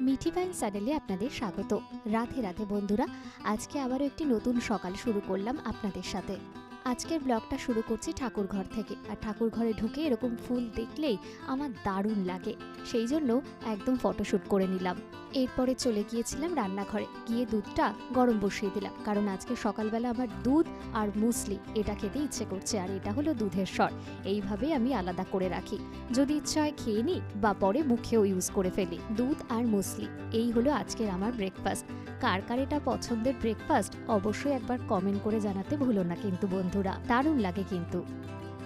Mithi vine চ্যানেলে আপনাদের স্বাগত। রাধে রাধে বন্ধুরা, আজকে আবারও একটি নতুন সকাল শুরু করলাম আপনাদের সাথে। আজকের ব্লগটা শুরু করছি ঠাকুর ঘর থেকে। আর ঠাকুর ঘরে ঢুকে এরকম ফুল দেখলেই আমার দারুণ লাগে। সেই জন্য একদম ফটোশ্যুট করে নিলাম। এরপরে চলে গিয়েছিলাম রান্নাঘরে। গিয়ে দুধটা গরম বসিয়ে দিলাম। কারণ আজকে সকালবেলা আমার দুধ আর মুসলি, এটা খেতে ইচ্ছে করছে আর এটা হলো দুধের স্বর এইভাবে আমি আলাদা করে রাখি। যদি ইচ্ছা হয় খেয়ে নিই বা পরে মুখেও ইউজ করে ফেলি। দুধ আর মুসলি, এই হলো আজকের আমার ব্রেকফাস্ট কার কার এটা পছন্দের ব্রেকফাস্ট অবশ্যই একবার কমেন্ট করে জানাতে ভুলো না কিন্তু বন্ধুরা। দারুণ লাগে কিন্তু।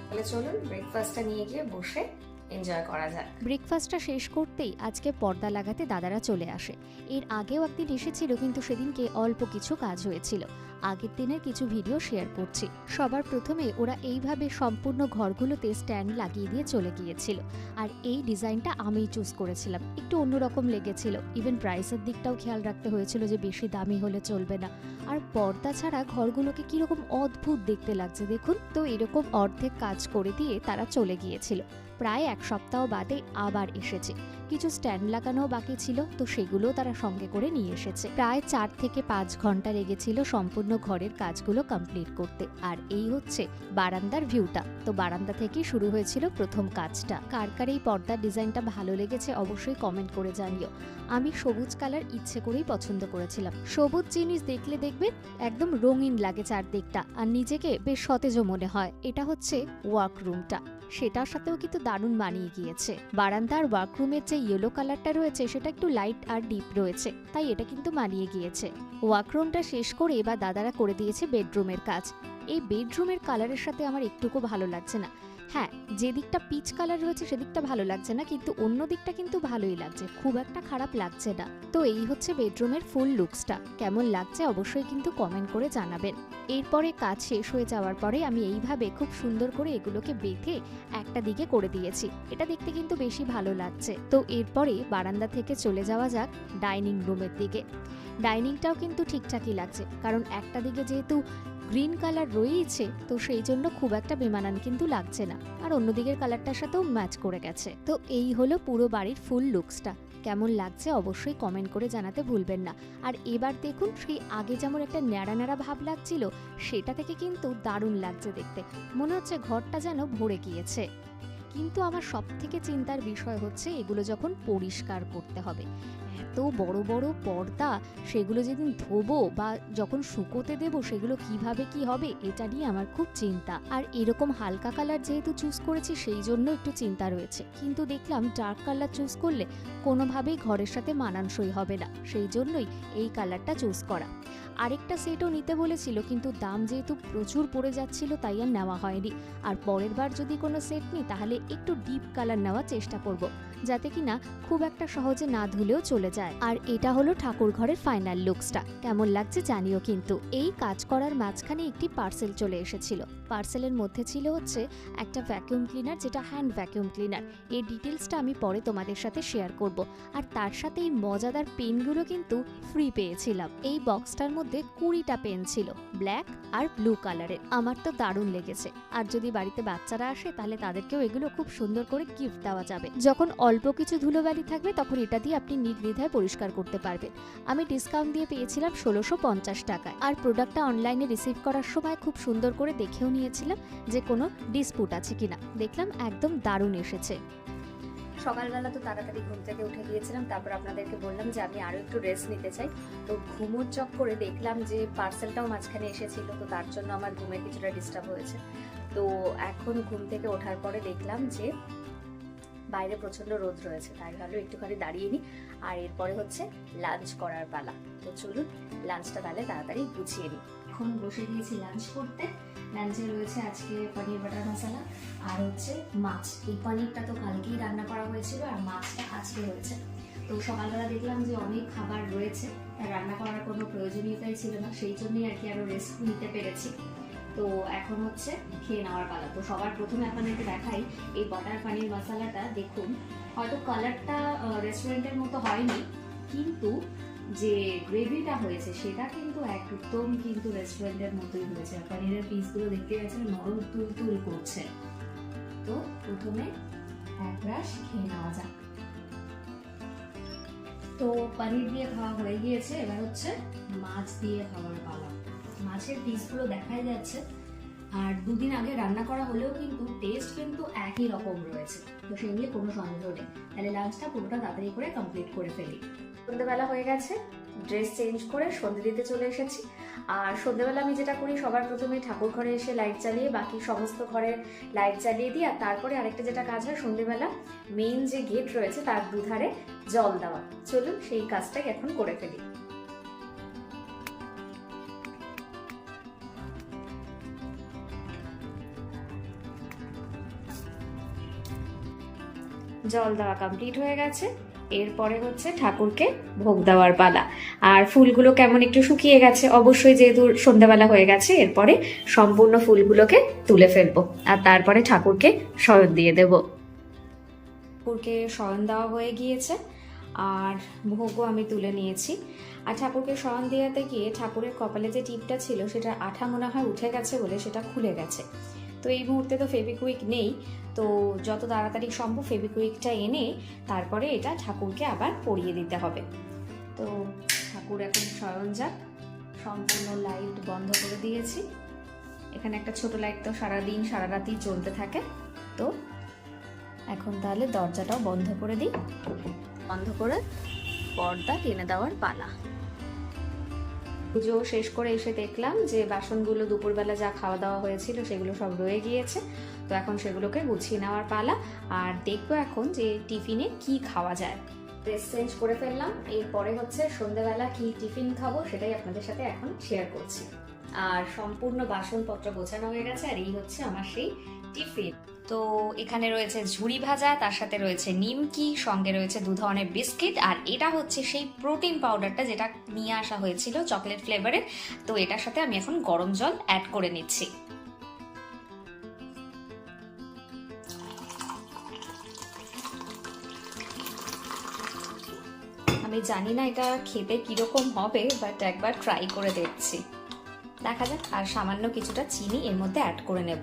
তাহলে চলুন ব্রেকফাস্টটা নিয়ে গিয়ে বসে এনজয় করা যাক। ব্রেকফাস্টটা শেষ করতেই আজকে পর্দা লাগাতে দাদারা চলে আসে। এর আগেও একদিন এসেছিল, কিন্তু সেদিনকে অল্প কিছু কাজ হয়েছিল। আগের দিনের কিছু ভিডিও শেয়ার করছি। সবার প্রথমে ওরা এইভাবে সম্পূর্ণ ঘরগুলোতে স্ট্যান্ড লাগিয়ে দিয়ে চলে গিয়েছিল। আর এই ডিজাইনটা আমিই চুজ করেছিলাম। একটু অন্যরকম লেগেছিল। ইভেন প্রাইসের দিকটাও খেয়াল রাখতে হয়েছিল যে বেশি দামি হলে চলবে না। আর পর্দা ছাড়া ঘরগুলোকে কীরকম অদ্ভুত দেখতে লাগছে, দেখুন। তো এরকম অর্ধেক কাজ করে দিয়ে তারা চলে গিয়েছিল। প্রায় এক সপ্তাহ বাদে আবার এসেছে। কিছু স্ট্যান্ড লাগানো বাকি ছিল, তো সেগুলোও তারা সঙ্গে করে নিয়ে এসেছে। প্রায় চার থেকে পাঁচ ঘণ্টা লেগেছিল সম্পূর্ণ ঘরের কাজগুলো কমপ্লিট করতে। আর এই হচ্ছে বারান্দার ভিউটা। তো বারান্দা থেকেই শুরু হয়েছিল প্রথম কাজটা। কার কার এই পর্দার ডিজাইনটা ভালো লেগেছে অবশ্যই কমেন্ট করে জানিও। আমি সবুজ কালার ইচ্ছে করেই পছন্দ করেছিলাম। সবুজ জিনিস দেখলে দেখবেন একদম রঙিন লাগে চারদিকটা। আর নিজেকে বেশ সতেজও মনে হয়। এটা হচ্ছে ওয়ার্করুমটা। সেটার সাথেও কিন্তু দারুণ মানিয়ে গিয়েছে। বারান্দার ওয়ার্করুমের যে ইয়েলো কালারটা রয়েছে, সেটা একটু লাইট আর ডিপ রয়েছে, তাই এটা কিন্তু মানিয়ে গিয়েছে। ওয়ার্করুমটা শেষ করে এবার দাদারা করে দিয়েছে বেডরুমের কাজ। এই বেডরুমের কালারের সাথে আমার একটুকু ভালো লাগছে না। হ্যাঁ যে দিকটা পিচ কালার রয়েছে সেদিকটা ভালো লাগছে না, কিন্তু অন্য দিকটা কিন্তু ভালোই লাগছে। খুব একটা খারাপ লাগছে না। তো এই হচ্ছে বেডরুমের ফুল লুকসটা কেমন লাগছে অবশ্যই কিন্তু কমেন্ট করে জানাবেন। এরপরে কাজ শেষ হয়ে যাওয়ার পরে আমি এইভাবে খুব সুন্দর করে এগুলোকে বেঁধে একটা দিকে করে দিয়েছি। এটা দেখতে কিন্তু বেশি ভালো লাগছে। তো এরপরে বারান্দা থেকে চলে যাওয়া যাক ডাইনিং রুমের দিকে। ডাইনিংটাও কিন্তু ঠিকঠাকই লাগছে, কারণ একটা দিকে যেহেতু গ্রিন কালার রয়েইছে, তো সেই জন্য খুব একটা বেমানান কিন্তু লাগছে না। আর অন্যদিকের কালারটার সাথেও ম্যাচ করে গেছে। তো এই হলো পুরো বাড়ির ফুল লুকসটা। কেমন লাগছে অবশ্যই কমেন্ট করে জানাতে ভুলবেন না। আর এবার দেখুন, সেই আগে যেমন একটা ন্যাড়া ন্যাড়া ভাব লাগছিল, সেটা থেকে কিন্তু দারুণ লাগছে দেখতে। মনে হচ্ছে ঘরটা যেন ভরে গিয়েছে। কিন্তু আমার সব থেকে চিন্তার বিষয় হচ্ছে এগুলো যখন পরিষ্কার করতে হবে। এত বড় বড় পর্দা, সেগুলো যেদিন ধোবো বা যখন শুকোতে দেব সেগুলো কীভাবে কি হবে এটা নিয়ে আমার খুব চিন্তা। আর এরকম হালকা কালার যেহেতু চুজ করেছি সেই জন্য একটু চিন্তা রয়েছে। কিন্তু দেখলাম ডার্ক কালার চুজ করলে কোনোভাবেই ঘরের সাথে মানানসই হবে না। সেই জন্যই এই কালারটা চুজ করা। আরেকটা সেটও নিতে বলেছিল কিন্তু দাম যেহেতু প্রচুর পড়ে যাচ্ছিল তাই আর নেওয়া হয়নি। আর পরের বার যদি কোনো সেট নিই তাহলে একটু ডিপ কালার নেওয়ার চেষ্টা করব, যাতে কিনা খুব একটা সহজে না ধুলেও চলে যায়। আর এটা হলো ঠাকুর ঘরের ফাইনাল লুকসটা কেমন লাগছে জানিও কিন্তু। এই কাজ করার মাঝখানে একটি পার্সেল চলে এসেছিল। পার্সেলের মধ্যে ছিল হচ্ছে একটা ভ্যাকিউম ক্লিনার যেটা হ্যান্ড ভ্যাকিউম ক্লিনার এর ডিটেলসটা আমি পরে তোমাদের সাথে শেয়ার করব। আর তার সাথে এই মজাদার পেনগুলো কিন্তু ফ্রি পেয়েছিলাম। এই বক্সটার মধ্যে কুড়িটা পেন ছিল ব্ল্যাক আর ব্লু কালারের আমার তো দারুণ লেগেছে। আর যদি বাড়িতে বাচ্চারা আসে, তাহলে তাদেরকেও এগুলো খুব সুন্দর করে গিফট দেওয়া যাবে। যখন অল্প কিছু ধুলোবালি থাকবে, তখন এটা দিয়ে আপনি নির্দ্বিধায় পরিষ্কার করতে পারবেন। আমি ডিসকাউন্ট দিয়ে পেয়েছিলাম ষোলোশো পঞ্চাশ টাকায়। আর প্রোডাক্টটা অনলাইনে রিসিভ করার সময় খুব সুন্দর করে দেখেও নিয়েছিলাম যে কোনো ডিসপুট আছে কিনা। দেখলাম একদম দারুণ এসেছে। সকালবেলা তো তাড়াতাড়ি ঘুম থেকে উঠে গিয়েছিলাম, তারপর আপনাদেরকে বললাম যে আমি আরও একটু রেস্ট নিতে চাই। তো ঘুমোর চক করে দেখলাম যে পার্সেলটাও মাঝখানে এসেছিল, তো তার জন্য আমার ঘুমের কিছুটা ডিস্টার্ব হয়েছে। তো এখন ঘুম থেকে ওঠার পরে দেখলাম যে বাইরে প্রচণ্ড রোদ রয়েছে, তাই ভালো একটুখানি দাঁড়িয়ে নিই। আর এরপরে হচ্ছে লাঞ্চ করার পালা। তো চলুন লাঞ্চটা তাহলে তাড়াতাড়ি গুছিয়ে নিই। এখন বসে দিয়েছি লাঞ্চ করতে। লাঞ্চে রয়েছে আজকে পনির বাটার মশলা, আর হচ্ছে মাছ। এই পনিরটা তো কালকেই রান্না করা হয়েছিল, আর মাছটা আজকে হয়েছে তো সকালবেলা দেখলাম যে অনেক খাবার রয়েছে রান্না করার কোনো প্রয়োজনীয়তাই ছিল না, সেই জন্যই আর কি আরও রেস্ট নিতে পেরেছি। তো এখন হচ্ছে খেয়ে নেওয়ার পালা। তো সবার প্রথমে আপনাদেরকে দেখাই এই বাটার পানির মশলাটা, দেখুন। হয়তো কালারটা রেস্টুরেন্টের মতো হয়নি, কিন্তু যে গ্রেভিটা হয়েছে, সেটা কিন্তু একদম কিন্তু রেস্টুরেন্টের মতোই হয়েছে। আর পনিরের পিসগুলো দেখতে গেছে নরম তুল তুল করছে। তো প্রথমে এক ব্রাশ খেয়ে নেওয়া যাক। তো পনির দিয়ে খাওয়া হয়ে গিয়েছে, এবার হচ্ছে মাছ দিয়ে খাওয়ার পালা। মাছের পিসগুলো দেখাই যাচ্ছে। আর দুদিন আগে রান্না করা হলেও কিন্তু টেস্ট কিন্তু একই রকম রয়েছে। তো সেই নিয়ে কোনো সন্দেহ নেই। তাহলে লাঞ্চটা পুরোটা তাড়াতাড়ি করে কমপ্লিট করে ফেলি। সন্ধ্যেবেলা হয়ে গেছে ড্রেস চেঞ্জ করে সন্ধে দিতে চলে এসেছি। আর সন্ধ্যেবেলা আমি যেটা করি, সবার প্রথমে ঠাকুর ঘরে এসে লাইট জ্বালিয়ে, বাকি সমস্ত ঘরের লাইট জ্বালিয়ে দিই, আর তারপরে আরেকটা যেটা কাজ হয়, সন্ধ্যেবেলা মেইন যে গেট রয়েছে, তার দুধারে জল দেওয়া। চলুন সেই কাজটাই এখন করে ফেলি। জল দেওয়া কমপ্লিট হয়ে গেছে। এরপরে হচ্ছে ঠাকুরকে ভোগ দেওয়ার পালা। আর ফুলগুলো কেমন একটু শুকিয়ে গেছে, অবশ্যই যেহেতু সন্ধ্যাবেলা হয়ে গেছে, এরপরে সম্পূর্ণ ফুলগুলোকে তুলে ফেলব। আর তারপরে ঠাকুরকে শয়ন দিয়ে দেব। ঠাকুরকে শয়ন দেওয়া হয়ে গিয়েছে, আর ভোগও আমি তুলে নিয়েছি। আর ঠাকুরকে শয়ন দেওয়াতে গিয়ে ঠাকুরের কপালে যে টিপটা ছিল, সেটা আঠা মনে হয় উঠে গেছে বলে সেটা খুলে গেছে। তো এই মুহূর্তে তো ফেবিকুইক নেই তো যত তাড়াতাড়ি সম্ভব ফেবিকুইকটা এনে তারপরে এটা ঠাকুরকে আবার পরিয়ে দিতে হবে। তো ঠাকুর এখন শয়ন যাক, সম্পূর্ণ লাইট বন্ধ করে দিয়েছি। এখানে একটা ছোট লাইট তো সারাদিন সারা রাতি চলতে থাকে। তো এখন তাহলে দরজাটাও বন্ধ করে দিই। বন্ধ করে পর্দা টেনে দেওয়ার পালা। পুজো শেষ করে এসে দেখলাম যে বাসনগুলো দুপুরবেলা যা খাওয়া দাওয়া হয়েছিল সেগুলো সব রয়ে গিয়েছে। তো এখন সেগুলোকে গুছিয়ে নেওয়ার পালা, আর দেখব এখন যে টিফিনে কি খাওয়া যায়। ড্রেস চেঞ্জ করে ফেললাম, এরপরে হচ্ছে সন্ধ্যেবেলা কি টিফিন খাব সেটাই আপনাদের সাথে এখন শেয়ার করছি। আর সম্পূর্ণ বাসনপত্র গোছানো হয়ে গেছে, আর এই হচ্ছে আমার সেই টিফিন। তো এখানে রয়েছে ঝুড়ি ভাজা, তার সাথে রয়েছে নিমকি, সঙ্গে রয়েছে দু ধরনের বিস্কিট, আর এটা হচ্ছে সেই প্রোটিন পাউডারটা যেটা নিয়ে আসা হয়েছিল চকলেট ফ্লেভারের, তো এটার সাথে আমি এখন গরম জল অ্যাড করে নিচ্ছি। আমি জানি না এটা খেতে কীরকম হবে বাট একবার ট্রাই করে দেখছি। দেখা যাক, আর সামান্য কিছুটা চিনি এর মধ্যে অ্যাড করে নেব।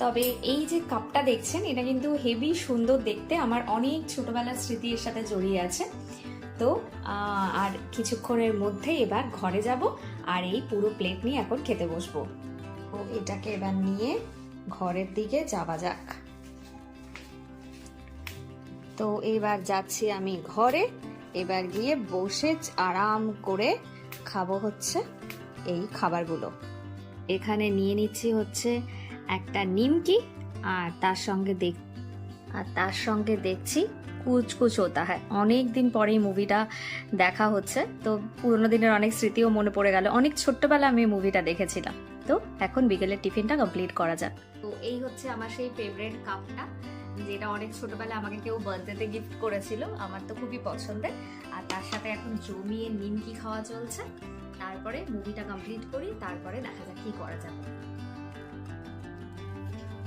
তবে এই যে কাপটা দেখছেন, এটা কিন্তু হেভি সুন্দর দেখতে। আমার অনেক ছোটবেলার স্মৃতি এর সাথে জড়িয়ে আছে। তো আর কিছুক্ষণের মধ্যে এবার ঘরে যাব, আর এই পুরো প্লেট নিয়ে এখন খেতে বসবো। তো এটাকে এবার নিয়ে ঘরের দিকে যাওয়া যাক। তো এবার যাচ্ছি আমি ঘরে। এবার গিয়ে বসে আরাম করে খাব হচ্ছে এই খাবারগুলো। এখানে নিয়ে নিচ্ছি হচ্ছে একটা নিমকি আর তার সঙ্গে দেখ, আর তার সঙ্গে দেখছি কুচ কুচ হয় অনেক দিন পরে এই মুভিটা দেখা হচ্ছে। তো পুরোনো দিনের অনেক স্মৃতিও মনে পড়ে গেল। অনেক ছোট্টবেলা আমি মুভিটা দেখেছিলাম। তো এখন বিকেলের টিফিনটা কমপ্লিট করা যাক। তো এই হচ্ছে আমার সেই ফেভারিট কাপটা যেটা অনেক ছোটবেলা আমাকে কেউ বার্থডেতে গিফট করেছিল, আমার তো খুবই পছন্দের। আর তার সাথে এখন জমিয়ে নিমকি খাওয়া চলছে। তারপরে মুভিটা কমপ্লিট করি, তারপরে দেখা যাক কি করা যাবে।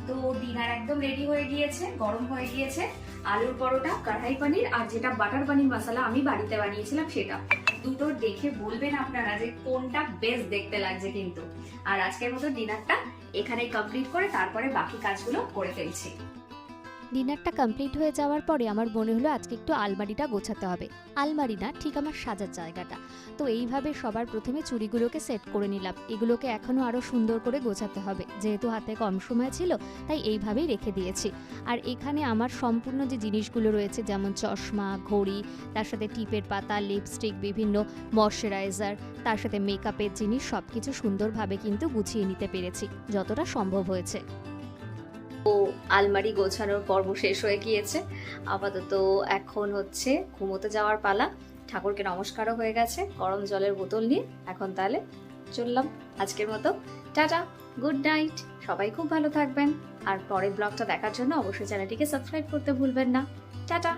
তো ডিনার একদম রেডি হয়ে গিয়েছে, গরম হয়ে গিয়েছে। আলুর পরোটা, কড়াই পনির, আর যেটা বাটার পনির মশলা আমি বাড়িতে বানিয়েছিলাম সেটা। দুটো দেখে বলবেন আপনারা যে কোনটা বেস্ট দেখতে লাগছে কিন্তু। আর আজকের মতো ডিনারটা এখানে কমপ্লিট করে, তারপরে বাকি কাজগুলো করে ফেলছি। ডিনারটা কমপ্লিট হয়ে যাওয়ার পরে আমার মনে হলো আজকে একটু আলমারিটা গোছাতে হবে। আলমারি না, ঠিক আমার সাজার জায়গাটা। তো এইভাবে সবার প্রথমে চুড়িগুলোকে সেট করে নিলাম। এগুলোকে এখনও আরও সুন্দর করে গোছাতে হবে। যেহেতু হাতে কম সময় ছিল, তাই এইভাবেই রেখে দিয়েছি। আর এখানে আমার সম্পূর্ণ যে জিনিসগুলো রয়েছে, যেমন চশমা, ঘড়ি, তার সাথে টিপের পাতা, লিপস্টিক, বিভিন্ন ময়শ্চারাইজার, তার সাথে মেকআপের জিনিস সব কিছু সুন্দরভাবে কিন্তু গুছিয়ে নিতে পেরেছি, যতটা সম্ভব হয়েছে। ও আলমারি গোছানোর পর্ব শেষ হয়ে গিয়েছে। আপাতত এখন হচ্ছে ঘুমোতে যাওয়ার পালা। ঠাকুরকে নমস্কারও হয়ে গেছে, গরম জলের বোতল নিয়ে। এখন তাহলে চললাম আজকের মতো। Tata, good night. সবাই খুব ভালো থাকবেন। আর পরের ব্লগটা দেখার জন্য অবশ্যই চ্যানেলটিকে সাবস্ক্রাইব করতে ভুলবেন না। টাটা।